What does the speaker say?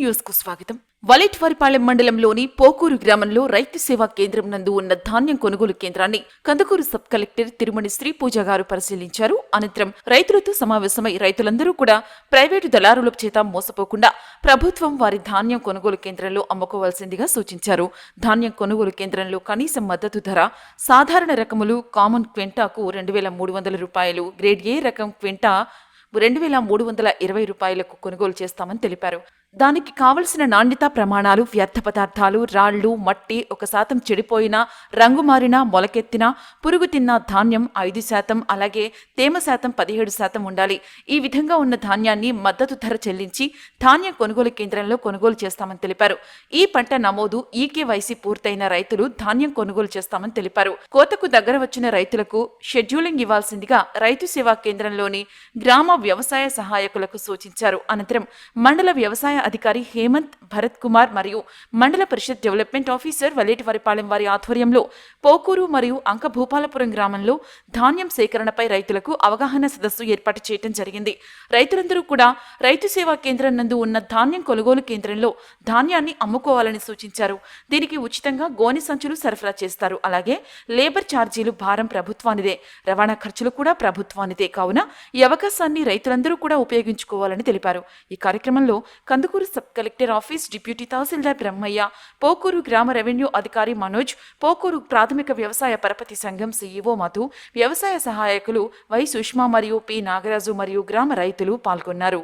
న్యూస్కు స్వాగతం. వలిట్వారిపాలెం మండలంలోని పోకూరు గ్రామంలో రైతు సేవా కేంద్రం నందు ఉన్న ధాన్యం కొనుగోలు కేంద్రాన్ని కందుకూరు సబ్ కలెక్టర్ తిరుమణి శ్రీ పూజ గారు పరిశీలించారు. అనంతరం రైతులతో సమావేశమై రైతులందరూ కూడా ప్రైవేటు దళారుల చేత మోసపోకుండా ప్రభుత్వం వారి ధాన్యం కొనుగోలు కేంద్రంలో అమ్ముకోవాల్సిందిగా సూచించారు. ధాన్యం కొనుగోలు కేంద్రంలో కనీస మద్దతు ధర సాధారణ రకములు కామన్ క్వింటాకు రెండు వేల మూడు వందల రూపాయలు గ్రేడ్ ఏ రకం క్వింటా రెండు వేల మూడు వందల ఇరవై రూపాయలకు కొనుగోలు చేస్తామని తెలిపారు. దానికి కావలసిన నాణ్యతా ప్రమాణాలు వ్యర్థ పదార్థాలు రాళ్ళు మట్టి ఒక శాతం చెడిపోయిన రంగు మారినా మొలకెత్తిన పురుగు తిన్న ధాన్యం ఐదు శాతం అలాగే తేమ శాతం పదిహేడు శాతం ఉండాలి. ఈ విధంగా ఉన్న ధాన్యాన్ని మద్దతు ధర చెల్లించి ధాన్యం కొనుగోలు కేంద్రంలో కొనుగోలు చేస్తామని తెలిపారు. ఈ పంట నమోదు ఈకేవైసీ పూర్తయిన రైతులు ధాన్యం కొనుగోలు చేస్తామని తెలిపారు. కోతకు దగ్గర వచ్చిన రైతులకు షెడ్యూలింగ్ ఇవ్వాల్సిందిగా రైతు సేవా కేంద్రంలోని గ్రామ వ్యవసాయ సహాయకులకు సూచించారు. అనంతరం మండల వ్యవసాయ అధికారి హేమంత్ భరత్ కుమార్ మరియు మండల పరిషత్ డెవలప్మెంట్ ఆఫీసర్ వలేటివారిపాలెం వారి ఆధ్వర్యంలో పోకూరు మరియు అంకభూపాలపురం గ్రామంలో ధాన్యం సేకరణపై రైతులకు అవగాహన సదస్సు ఏర్పాటు చేయడం జరిగింది. రైతులందరూ కూడా రైతు సేవా కేంద్రం నందు ఉన్న ధాన్యం కొనుగోలు కేంద్రంలో ధాన్యాన్ని అమ్ముకోవాలని సూచించారు. దీనికి ఉచితంగా గోని సంచులు సరఫరా చేస్తారు. అలాగే లేబర్ ఛార్జీలు భారం ప్రభుత్వానిదే. రవాణా ఖర్చులు కూడా ప్రభుత్వానిదే. కావున ఈ అవకాశాన్ని రైతులందరూ కూడా ఉపయోగించుకోవాలని తెలిపారు. ఈ కార్యక్రమంలో Kandukur sub collector office deputy tahsildar Brahmaiah Pokuru గ్రామ రెవెన్యూ అధికారి మనోజ్ పోకూరు ప్రాథమిక వ్యవసాయ పరపతి సంఘం సీఈఓ మధు వ్యవసాయ సహాయకులు వై సుష్మా మరియు పి నాగరాజు మరియు గ్రామ రైతులు పాల్గొన్నారు.